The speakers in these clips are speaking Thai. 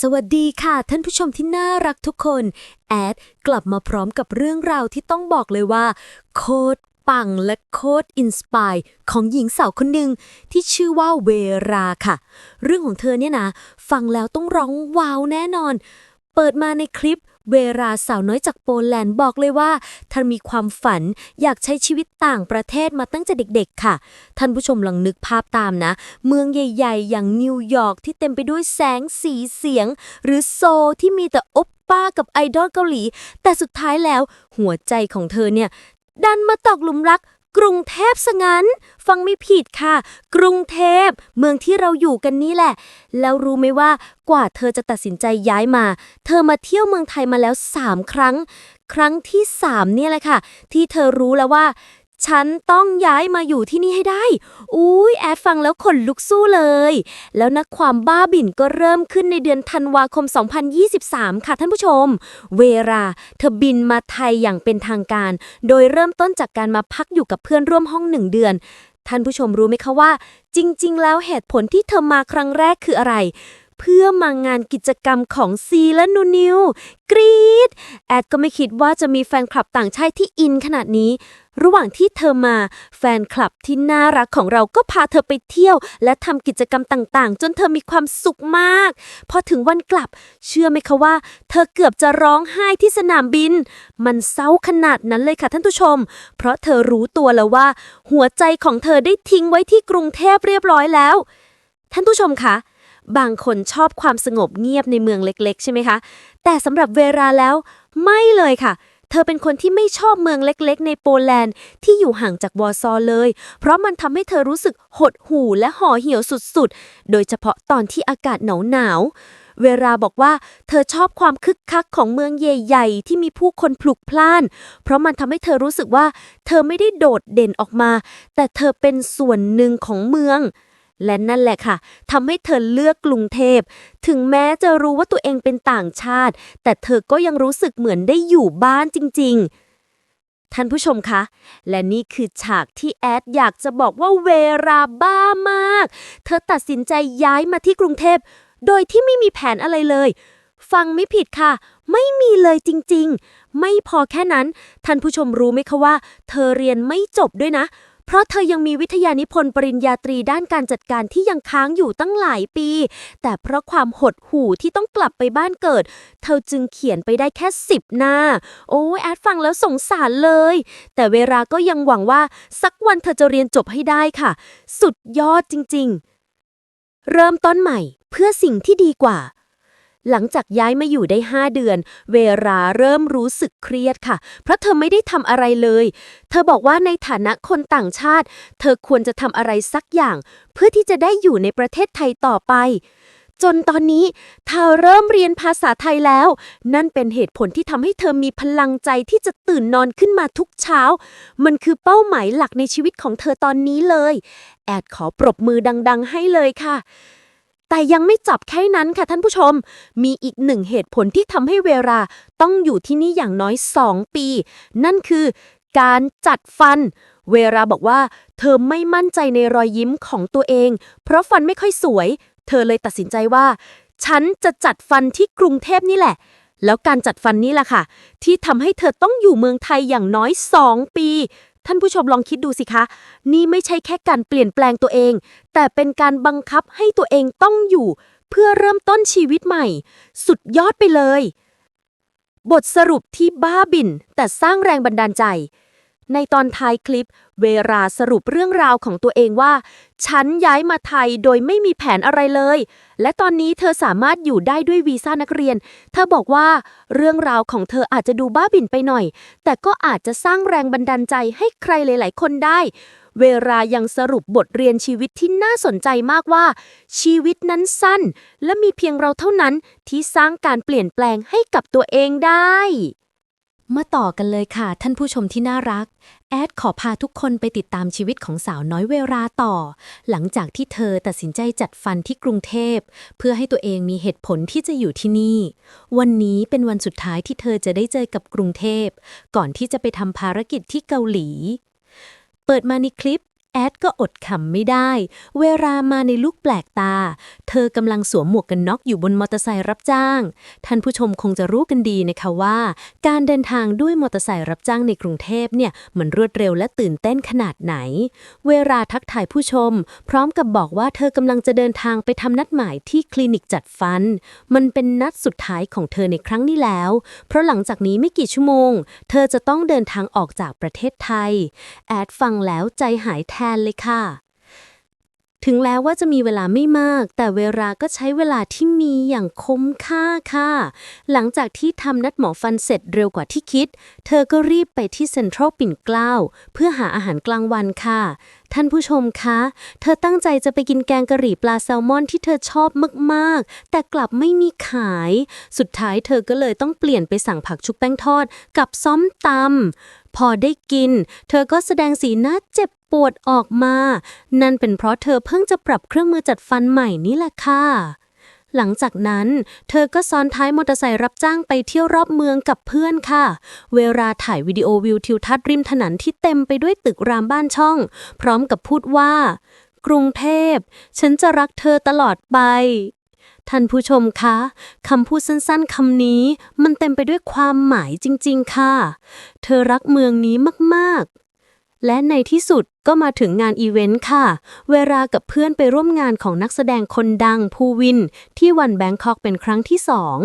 สวัสดีค่ะท่านผู้ชมที่น่ารักทุกคน แอดกลับมาพร้อมกับเรื่องราวที่ต้องบอกเลยว่า โคตรปังและโคตรอินสปายของหญิงสาวคนหนึ่งที่ชื่อว่าเวราค่ะ เรื่องของเธอเนี่ยนะ ฟังแล้วต้องร้องว้าวแน่นอน เปิดมาในคลิป เวราสาวน้อยจากโปแลนด์บอกเลยว่าท่านมีความฝันอยากใช้ชีวิตต่างประเทศมาตั้งแต่เด็กๆ ค่ะ ท่านผู้ชมลองนึกภาพตามนะ เมืองใหญ่ๆ อย่างนิวยอร์กที่เต็มไปด้วยแสงสีเสียง หรือโซที่มีแต่อปป้ากับไอดอลเกาหลี แต่สุดท้ายแล้วหัวใจของเธอเนี่ยดันมาตกหลุมรัก กรุงเทพซะงั้น ฟังไม่ผิดค่ะ กรุงเทพ เมืองที่เราอยู่กันนี่แหละ แล้วรู้ไหมว่ากว่าเธอจะตัดสินใจย้ายมา เธอมาเที่ยวเมืองไทยมาแล้ว 3 ครั้ง ครั้งที่ 3 เนี่ยแหละค่ะ ที่เธอรู้แล้วว่า ฉันต้องย้ายมาอยู่ที่นี่ให้ได้ อุ้ยแอดฟังแล้วขนลุกสู้เลย แล้วนักความบ้าบิ่นก็เริ่มขึ้นในเดือนธันวาคม 2023 ค่ะท่านผู้ชม เวลาเธอบินมาไทยอย่างเป็นทางการ โดยเริ่มต้นจากการมาพักอยู่กับเพื่อนร่วมห้องหนึ่งเดือน ท่านผู้ชมรู้ไหมคะว่า จริง ๆ แล้วเหตุผลที่เธอมาครั้งแรกคืออะไร เพื่อมางานกิจกรรมของซีและนูนิว กรี๊ดแอดก็ไม่คิดว่าจะมีแฟนคลับต่างชาติที่อินขนาดนี้ ระหว่างที่เธอมาแฟนคลับที่น่ารักของเราก็พาเธอไปเที่ยว และทำกิจกรรมต่างๆ จนเธอมีความสุขมาก พอถึงวันกลับ เชื่อไหมคะว่า เธอเกือบจะร้องไห้ที่สนามบิน มันเศร้าขนาดนั้นเลยค่ะท่านผู้ชม เพราะเธอรู้ตัวแล้วว่า หัวใจของเธอได้ทิ้งไว้ที่กรุงเทพเรียบร้อยแล้ว ท่านผู้ชมคะ บางคนชอบความสงบเงียบในเมืองเล็ก ๆ ใช่ไหมคะ แต่สำหรับเวลาแล้วไม่เลยค่ะ เธอเป็นคนที่ไม่ชอบเมืองเล็ก ๆ ในโปแลนด์ที่อยู่ห่างจากวอร์ซอเลย เพราะมันทำให้เธอรู้สึกหดหู่และห่อเหี่ยวสุดๆ โดยเฉพาะตอนที่อากาศหนาวเวลาบอกว่าเธอชอบความคึกคักของเมืองใหญ่ๆ ที่มีผู้คนพลุกพล่าน เพราะมันทำให้เธอรู้สึกว่า เธอไม่ได้โดดเด่นออกมา แต่เธอเป็นส่วนหนึ่งของเมือง และนั่นแหละค่ะทำให้เธอเลือกกรุงเทพ ถึงแม้จะรู้ว่าตัวเองเป็นต่างชาติ แต่เธอก็ยังรู้สึกเหมือนได้อยู่บ้านจริง ๆ ท่านผู้ชมคะ และนี่คือฉากที่แอดอยากจะบอกว่าเวราบ้ามาก เธอตัดสินใจย้ายมาที่กรุงเทพ โดยที่ไม่มีแผนอะไรเลย ฟังไม่ผิดค่ะ ไม่มีเลยจริง ๆ ไม่พอแค่นั้น ท่านผู้ชมรู้ไหมคะว่า เธอเรียนไม่จบด้วยนะ เพราะเธอยังมีวิทยานิพนธ์ปริญญาตรีด้านการจัดการที่ยังค้างอยู่ตั้งหลายปี แต่เพราะความหดหู่ที่ต้องกลับไปบ้านเกิด เธอจึงเขียนไปได้แค่สิบหน้า โอ้ยแอดฟังแล้วสงสารเลย แต่เวลาก็ยังหวังว่าสักวันเธอจะเรียนจบให้ได้ค่ะ สุดยอดจริง ๆ เริ่มต้นใหม่เพื่อสิ่งที่ดีกว่า หลังจากย้ายมาอยู่ได้ 5 เดือน เวราเริ่มรู้สึกเครียดค่ะ เพราะเธอไม่ได้ทำอะไรเลย เธอบอกว่าในฐานะคนต่างชาติ เธอควรจะทำอะไรสักอย่าง เพื่อที่จะได้อยู่ในประเทศไทยต่อไป จนตอนนี้เธอเริ่มเรียนภาษาไทยแล้ว นั่นเป็นเหตุผลที่ทำให้เธอมีพลังใจที่จะตื่นนอนขึ้นมาทุกเช้า มันคือเป้าหมายหลักในชีวิตของเธอตอนนี้เลย แอดขอปรบมือดัง ๆ ให้เลยค่ะ แต่ยังไม่จับแค่นั้นค่ะท่านผู้ชม มีอีกหนึ่งเหตุผลที่ทำให้เวลาต้องอยู่ที่นี่อย่างน้อย 2 ปี นั่นคือการจัดฟัน เวลาบอกว่า เธอไม่มั่นใจในรอยยิ้มของตัวเอง เพราะฟันไม่ค่อยสวย เธอเลยตัดสินใจว่า ฉันจะจัดฟันที่กรุงเทพนี่แหละ แล้วการจัดฟันนี่แหละค่ะ ที่ทำให้เธอต้องอยู่เมืองไทยอย่างน้อย 2 ปี ท่านผู้ชมลองคิดดูสิคะ นี่ไม่ใช่แค่การเปลี่ยนแปลงตัวเอง แต่เป็นการบังคับให้ตัวเองต้องอยู่ เพื่อเริ่มต้นชีวิตใหม่ สุดยอดไปเลย บทสรุปที่บ้าบินแต่สร้างแรงบันดาลใจ ในตอนท้ายคลิป เวลาสรุปเรื่องราวของตัวเองว่า ฉันย้ายมาไทยโดยไม่มีแผนอะไรเลย และตอนนี้เธอสามารถอยู่ได้ด้วยวีซ่านักเรียน เธอบอกว่าเรื่องราวของเธออาจจะดูบ้าบิ่นไปหน่อย แต่ก็อาจจะสร้างแรงบันดาลใจให้ใครหลาย ๆ คนได้ เวลายังสรุปบทเรียนชีวิตที่น่าสนใจมากว่า ชีวิตนั้นสั้น และมีเพียงเราเท่านั้นที่สร้างการเปลี่ยนแปลงให้กับตัวเองได้ มาต่อกันเลยค่ะ ท่านผู้ชมที่น่ารัก แอดขอพาทุกคนไปติดตามชีวิตของสาวน้อยเวลาต่อ หลังจากที่เธอตัดสินใจจัดฟันที่กรุงเทพ เพื่อให้ตัวเองมีเหตุผลที่จะอยู่ที่นี่ วันนี้เป็นวันสุดท้ายที่เธอจะได้เจอกับกรุงเทพ ก่อนที่จะไปทำภารกิจที่เกาหลี เปิดมาในคลิป แอดก็อดขำไม่ได้ เวลามาในลุกแปลกตา เธอกำลังสวมหมวกกันน็อกอยู่บนมอเตอร์ไซค์รับจ้าง ท่านผู้ชมคงจะรู้กันดีนะคะว่า การเดินทางด้วยมอเตอร์ไซค์รับจ้างในกรุงเทพเนี่ยมันรวดเร็วและตื่นเต้นขนาดไหน เวลาทักทายผู้ชม พร้อมกับบอกว่าเธอกำลังจะเดินทางไปทำนัดหมายที่คลินิกจัดฟัน มันเป็นนัดสุดท้ายของเธอในครั้งนี้แล้ว เพราะหลังจากนี้ไม่กี่ชั่วโมง เธอจะต้องเดินทางออกจากประเทศไทย แอดฟังแล้วใจหายแทนเลยค่ะ ถึงแล้วว่าจะมีเวลาไม่มาก แต่เวลาก็ใช้เวลาที่มีอย่างคุ้มค่าค่ะ หลังจากที่ทำนัดหมอฟันเสร็จเร็วกว่าที่คิด เธอก็รีบไปที่เซ็นทรัลปิ่นเกล้า เพื่อหาอาหารกลางวันค่ะ ท่านผู้ชมคะ เธอตั้งใจจะไปกินแกงกะหรี่ปลาแซลมอนที่เธอชอบมากๆ แต่กลับไม่มีขาย สุดท้ายเธอก็เลยต้องเปลี่ยนไปสั่งผักชุบแป้งทอดกับซ้อมตำ พอได้กิน เธอก็แสดงสีหน้าเจ็บปวดออกมา นั่นเป็นเพราะเธอเพิ่งจะปรับเครื่องมือจัดฟันใหม่นี่แหละค่ะ หลังจากนั้น เธอก็ซ้อนท้ายมอเตอร์ไซค์รับจ้างไปเที่ยวรอบเมืองกับเพื่อนค่ะ เวลาถ่ายวิดีโอวิวทิวทัศน์ริมถนนที่เต็มไปด้วยตึกรามบ้านช่อง พร้อมกับพูดว่า กรุงเทพ ฉันจะรักเธอตลอดไป ท่านผู้ชมคะคำพูดสั้นๆคำนี้ มันเต็มไปด้วยความหมายจริง ๆ ค่ะ เธอรักเมืองนี้มากๆ และในที่สุดก็มาถึงงานอีเวนต์ค่ะ เวลากับเพื่อนไปร่วมงานของนักแสดงคนดังภูวิน ที่วันแบงคอกเป็นครั้งที่สอง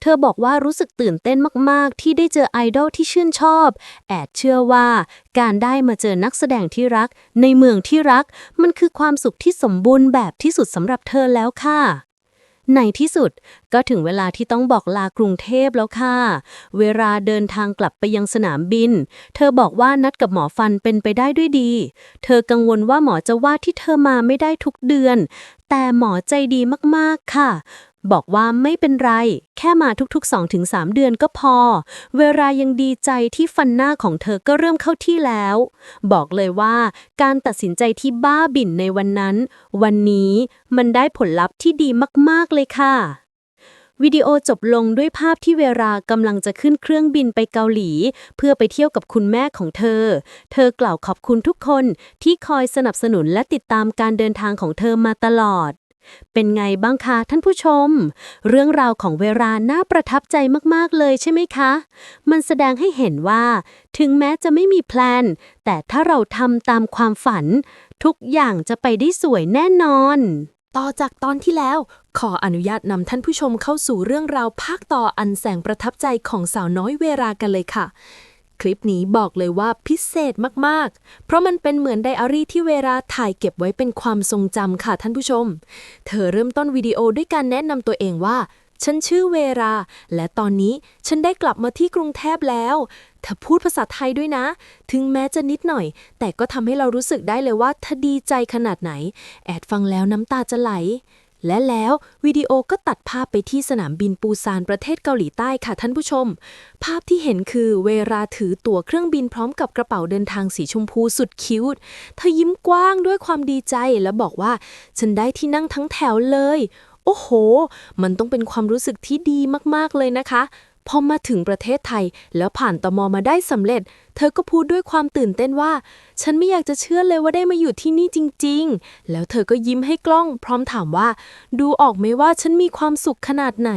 เธอบอกว่ารู้สึกตื่นเต้นมากๆ ที่ได้เจอไอดอลที่ชื่นชอบ แอดเชื่อว่า การได้มาเจอนักแสดงที่รัก ในเมืองที่รัก มันคือความสุขที่สมบูรณ์แบบที่สุดสำหรับเธอแล้วค่ะ ในที่สุดก็ถึงเวลาที่ต้องบอกลากรุงเทพแล้วค่ะ เวลาเดินทางกลับไปยังสนามบิน เธอบอกว่านัดกับหมอฟันเป็นไปได้ด้วยดี เธอกังวลว่าหมอจะว่าที่เธอมาไม่ได้ทุกเดือน แต่หมอใจดีมากๆค่ะ บอกว่าไม่เป็นไร แค่มาทุกๆ 2-3 เดือนก็พอ เวลายังดีใจที่ฟันหน้าของเธอก็เริ่มเข้าที่แล้ว บอกเลยว่าการตัดสินใจที่บ้าบิ่นในวันนั้น วันนี้มันได้ผลลัพธ์ที่ดีมากๆเลยค่ะวิดีโอจบลงด้วยภาพที่เวรากำลังจะขึ้นเครื่องบินไปเกาหลี เพื่อไปเที่ยวกับคุณแม่ของเธอ เธอกล่าวขอบคุณทุกคนที่คอยสนับสนุนและติดตามการเดินทางของเธอมาตลอด เป็นไงบ้างคะท่านผู้ชม เรื่องราวของเวลาน่าประทับใจมาก ๆ เลยใช่ไหมคะ มันแสดงให้เห็นว่า ถึงแม้จะไม่มีแพลน แต่ถ้าเราทำตามความฝัน ทุกอย่างจะไปได้สวยแน่นอน ต่อจากตอนที่แล้ว ขออนุญาตนำท่านผู้ชมเข้าสู่เรื่องราวภาคต่ออันแสงประทับใจของสาวน้อยเวรากันเลยค่ะ คลิปนี้บอกเลยว่าพิเศษมากๆ เพราะมันเป็นเหมือนไดอารี่ที่เวราถ่ายเก็บไว้เป็นความทรงจำค่ะท่านผู้ชม เธอเริ่มต้นวิดีโอด้วยการแนะนำตัวเองว่า ฉันชื่อเวราและตอนนี้ฉันได้กลับมาที่กรุงเทพแล้ว เธอพูดภาษาไทยด้วยนะ ถึงแม้จะนิดหน่อย แต่ก็ทำให้เรารู้สึกได้เลยว่าเธอดีใจขนาดไหน แอดฟังแล้วน้ำตาจะไหล และแล้ววิดีโอก็ตัดภาพไปที่สนามบินปูซานประเทศเกาหลีใต้ค่ะท่านผู้ชม ภาพที่เห็นคือเวลาถือตั๋วเครื่องบินพร้อมกับกระเป๋าเดินทางสีชมพูสุดคิ้วเธอยิ้มกว้างด้วยความดีใจและบอกว่า ฉันได้ที่นั่งทั้งแถวเลย โอ้โห มันต้องเป็นความรู้สึกที่ดีมากๆเลยนะคะพอมาถึงประเทศไทยแล้วผ่านตมมาได้สำเร็จ เธอก็พูดด้วยความตื่นเต้นว่า ฉันไม่อยากจะเชื่อเลยว่าได้มาอยู่ที่นี่จริง ๆ แล้วเธอก็ยิ้มให้กล้อง พร้อมถามว่า ดูออกไหมว่าฉันมีความสุขขนาดไหน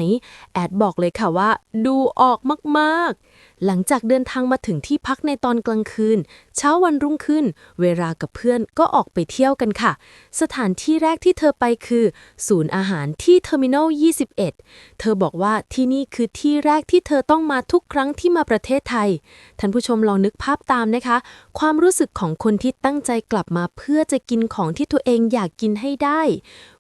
แอดบอกเลยค่ะว่า ดูออกมากๆหลังจากเดินทางมาถึงที่พักในตอนกลางคืน เช้าวันรุ่งขึ้น เวลากับเพื่อนก็ออกไปเที่ยวกันค่ะ สถานที่แรกที่เธอไปคือ ศูนย์อาหารที่เทอร์มินอล 21 เธอบอกว่าที่นี่คือที่แรกที่เธอต้องมาทุกครั้งที่มาประเทศไทย ท่านผู้ชมลองนึกภาพตามนะคะ ความรู้สึกของคนที่ตั้งใจกลับมาเพื่อจะกินของที่ตัวเองอยากกินให้ได้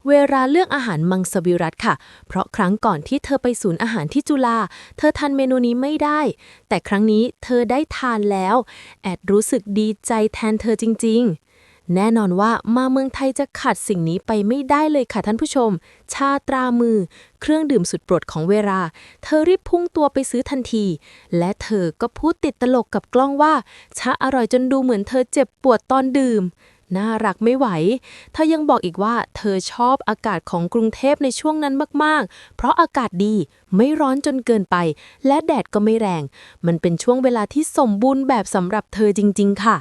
เวลาเลือกอาหารมังสวิรัตค่ะ เพราะครั้งก่อนที่เธอไปศูนย์อาหารที่จุฬาเธอทานเมนูนี้ไม่ได้ แต่ครั้งนี้เธอได้ทานแล้ว แอดรู้สึกดีใจแทนเธอจริง ๆ แน่นอนว่ามาเมืองไทยจะขาดสิ่งนี้ไปไม่ได้เลยค่ะท่านผู้ชม ชาตรามือ เครื่องดื่มสุดโปรดของเวลา เธอรีบพุ่งตัวไปซื้อทันที และเธอก็พูดติดตลกกับกล้องว่า ชาอร่อยจนดูเหมือนเธอเจ็บปวดตอนดื่ม น่ารักไม่ไหว เธอยังบอกอีกว่า เธอชอบอากาศของกรุงเทพในช่วงนั้นมากๆ เพราะอากาศดีไม่ร้อนจนเกินไป และแดดก็ไม่แรง มันเป็นช่วงเวลาที่สมบูรณ์แบบสำหรับเธอจริง ๆ ค่ะ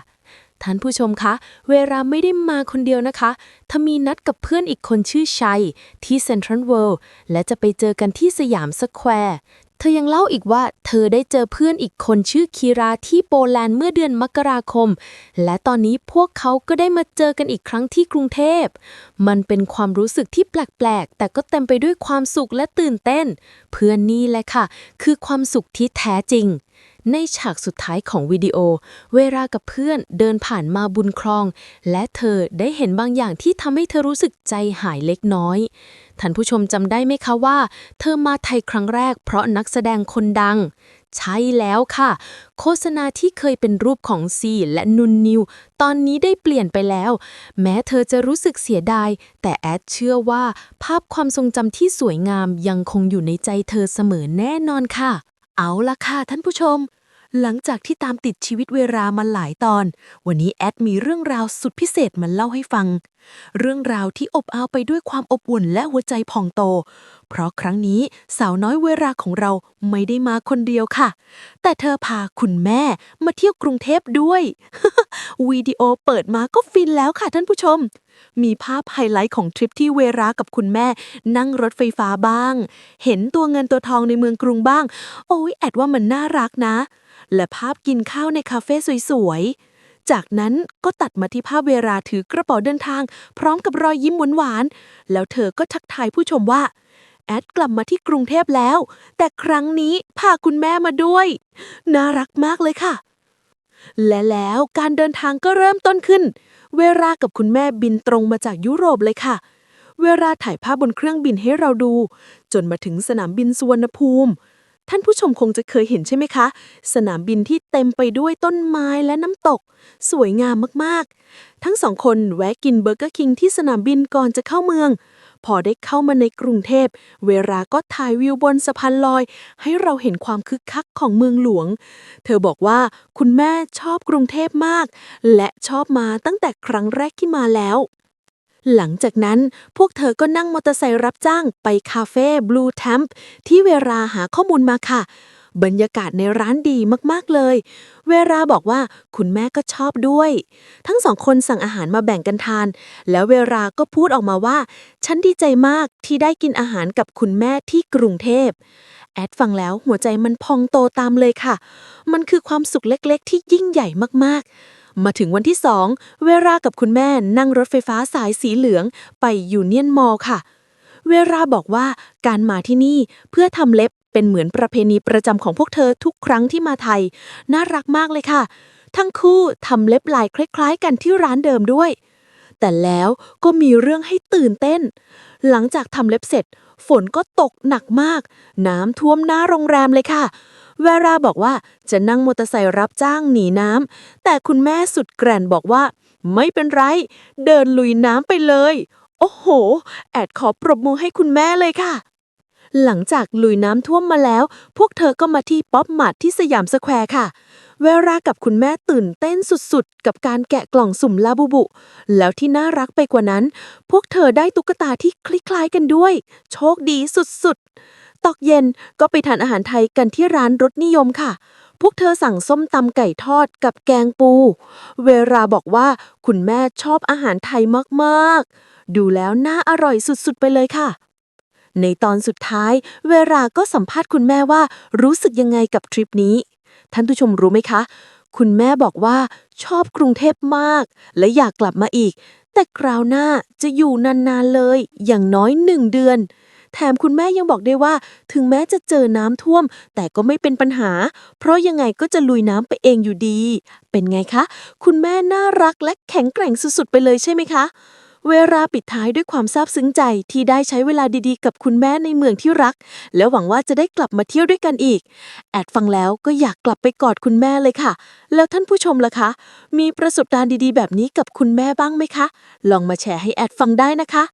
ท่านผู้ชมคะ เวลาไม่ได้มาคนเดียวนะคะเธอมีนัดกับเพื่อนอีกคนชื่อชัย ที่เซ็นทรัลเวิลด์และจะไปเจอกันที่สยามสแควร์เธอยังเล่าอีกว่าเธอได้เจอเพื่อนอีกคนชื่อคีราที่โปแลนด์เมื่อเดือนมกราคม และตอนนี้พวกเขาก็ได้มาเจอกันอีกครั้งที่กรุงเทพ มันเป็นความรู้สึกที่แปลกๆ แต่ก็เต็มไปด้วยความสุขและตื่นเต้น เพื่อนนี่แหละค่ะ คือความสุขที่แท้จริง ในฉากสุดท้ายของวิดีโอ เวลากับเพื่อนเดินผ่านมาบุญครอง และเธอได้เห็นบางอย่างที่ทำให้เธอรู้สึกใจหายเล็กน้อย ท่านผู้ชมจำได้ไหมคะว่า เธอมาไทยครั้งแรกเพราะนักแสดงคนดัง ใช่แล้วค่ะ โฆษณาที่เคยเป็นรูปของซีและนุนนิว ตอนนี้ได้เปลี่ยนไปแล้ว แม้เธอจะรู้สึกเสียดาย แต่แอดเชื่อว่า ภาพความทรงจำที่สวยงามยังคงอยู่ในใจเธอเสมอแน่นอนค่ะ เอาละค่ะท่านผู้ชม หลังจากที่ตามติดชีวิตเวลามาหลายตอน วันนี้แอดมีเรื่องราวสุดพิเศษมาเล่าให้ฟัง เรื่องราวที่อบอ้าวไปด้วยความอบอุ่นและหัวใจพองโต เพราะครั้งนี้สาวน้อยเวลาของเราไม่ได้มาคนเดียวค่ะ แต่เธอพาคุณแม่มาเที่ยวกรุงเทพด้วยวิดีโอเปิดมาก็ฟินแล้วค่ะท่านผู้ชม มีภาพไฮไลท์ของทริปที่เวรากับคุณแม่ นั่งรถไฟฟ้าบ้าง เห็นตัวเงินตัวทองในเมืองกรุงบ้าง โอ้ยแอดว่ามันน่ารักนะ และภาพกินข้าวในคาเฟ่สวยๆ จากนั้นก็ตัดมาที่ภาพเวราถือกระเป๋าเดินทาง พร้อมกับรอยยิ้มหวานๆแล้วเธอก็ทักทายผู้ชมว่า แอดกลับมาที่กรุงเทพแล้ว แต่ครั้งนี้พาคุณแม่มาด้วย น่ารักมากเลยค่ะ และแล้วการเดินทางก็เริ่มต้นขึ้น เวลากับคุณแม่บินตรงมาจากยุโรปเลยค่ะ เวลาถ่ายภาพบนเครื่องบินให้เราดู จนมาถึงสนามบินสุวรรณภูมิ ท่านผู้ชมคงจะเคยเห็นใช่ไหมคะ สนามบินที่เต็มไปด้วยต้นไม้และน้ำตก สวยงามมากๆ ทั้งสองคนแวะกินเบอร์เกอร์คิงที่สนามบินก่อนจะเข้าเมือง พอได้เข้ามาในกรุงเทพ เวลาก็ถ่ายวิวบนสะพานลอย ให้เราเห็นความคึกคักของเมืองหลวง เธอบอกว่าคุณแม่ชอบกรุงเทพมาก และชอบมาตั้งแต่ครั้งแรกที่มาแล้ว หลังจากนั้นพวกเธอก็นั่งมอเตอร์ไซค์รับจ้างไปคาเฟ่บลูแทมป์ที่เวลาหาข้อมูลมาค่ะ บรรยากาศในร้านดีมากๆเลย เวลาบอกว่าคุณแม่ก็ชอบด้วย ทั้งสองคนสั่งอาหารมาแบ่งกันทาน แล้วเวลาก็พูดออกมาว่า ฉันดีใจมากที่ได้กินอาหารกับคุณแม่ที่กรุงเทพแอดฟังแล้วหัวใจมันพองโตตามเลยค่ะ มันคือความสุขเล็กๆ ที่ยิ่งใหญ่มากๆ มาถึงวันที่สอง เวลากับคุณแม่นั่งรถไฟฟ้าสายสีเหลืองไปยูเนียนมอลค่ะ เวลาบอกว่าการมาที่นี่เพื่อทำเล็บ เป็นเหมือนประเพณีประจำของพวกเธอทุกครั้งที่มาไทย น่ารักมากเลยค่ะ ทั้งคู่ทำเล็บลายคล้าย ๆ กันที่ร้านเดิมด้วย แต่แล้วก็มีเรื่องให้ตื่นเต้น หลังจากทำเล็บเสร็จ ฝนก็ตกหนักมาก น้ำท่วมหน้าโรงแรมเลยค่ะ เวลาบอกว่าจะนั่งมอเตอร์ไซค์รับจ้างหนีน้ำแต่คุณแม่สุดแกร่นบอกว่า ไม่เป็นไร เดินลุยน้ำไปเลย โอ้โห แอดขอปรบมือให้คุณแม่เลยค่ะ หลังจากลุยน้ำท่วมมาแล้ว พวกเธอก็มาที่ป๊อปมาร์ทที่สยามสแควร์ค่ะ เวลากับคุณแม่ตื่นเต้นสุดๆ กับการแกะกล่องสุ่มลาบูบุ แล้วที่น่ารักไปกว่านั้น พวกเธอได้ตุ๊กตาที่คล้ายๆกันด้วย โชคดีสุดๆ ตอกเย็นก็ไปทานอาหารไทยกันที่ร้านรสนิยมค่ะพวกเธอสั่งส้มตำไก่ทอดกับแกงปู เวลาบอกว่าคุณแม่ชอบอาหารไทยมาก ๆ ดูแล้วน่าอร่อยสุด ๆ ไปเลยค่ะ ในตอนสุดท้าย เวลาก็สัมภาษณ์คุณแม่ว่ารู้สึกยังไงกับทริปนี้ ท่านผู้ชมรู้ไหมคะ คุณแม่บอกว่าชอบกรุงเทพมาก และอยากกลับมาอีก แต่คราวหน้าจะอยู่นานๆเลย อย่างน้อยหนึ่งเดือน แถมคุณแม่ยังบอกได้ว่า ถึงแม้จะเจอน้ำท่วม แต่ก็ไม่เป็นปัญหา เพราะยังไงก็จะลุยน้ำไปเองอยู่ดี เป็นไงคะ คุณแม่น่ารักและแข็งแกร่งสุดๆไปเลยใช่ไหมคะ เวลาปิดท้ายด้วยความซาบซึ้งใจที่ได้ใช้เวลาดีๆ กับคุณแม่ในเมืองที่รัก แล้วหวังว่าจะได้กลับมาเที่ยวด้วยกันอีก แอดฟังแล้วก็อยากกลับไปกอดคุณแม่เลยค่ะ แล้วท่านผู้ชมล่ะคะ มีประสบการณ์ดีๆ แบบนี้กับคุณแม่บ้างไหมคะ ลองมาแชร์ให้แอดฟังได้นะคะ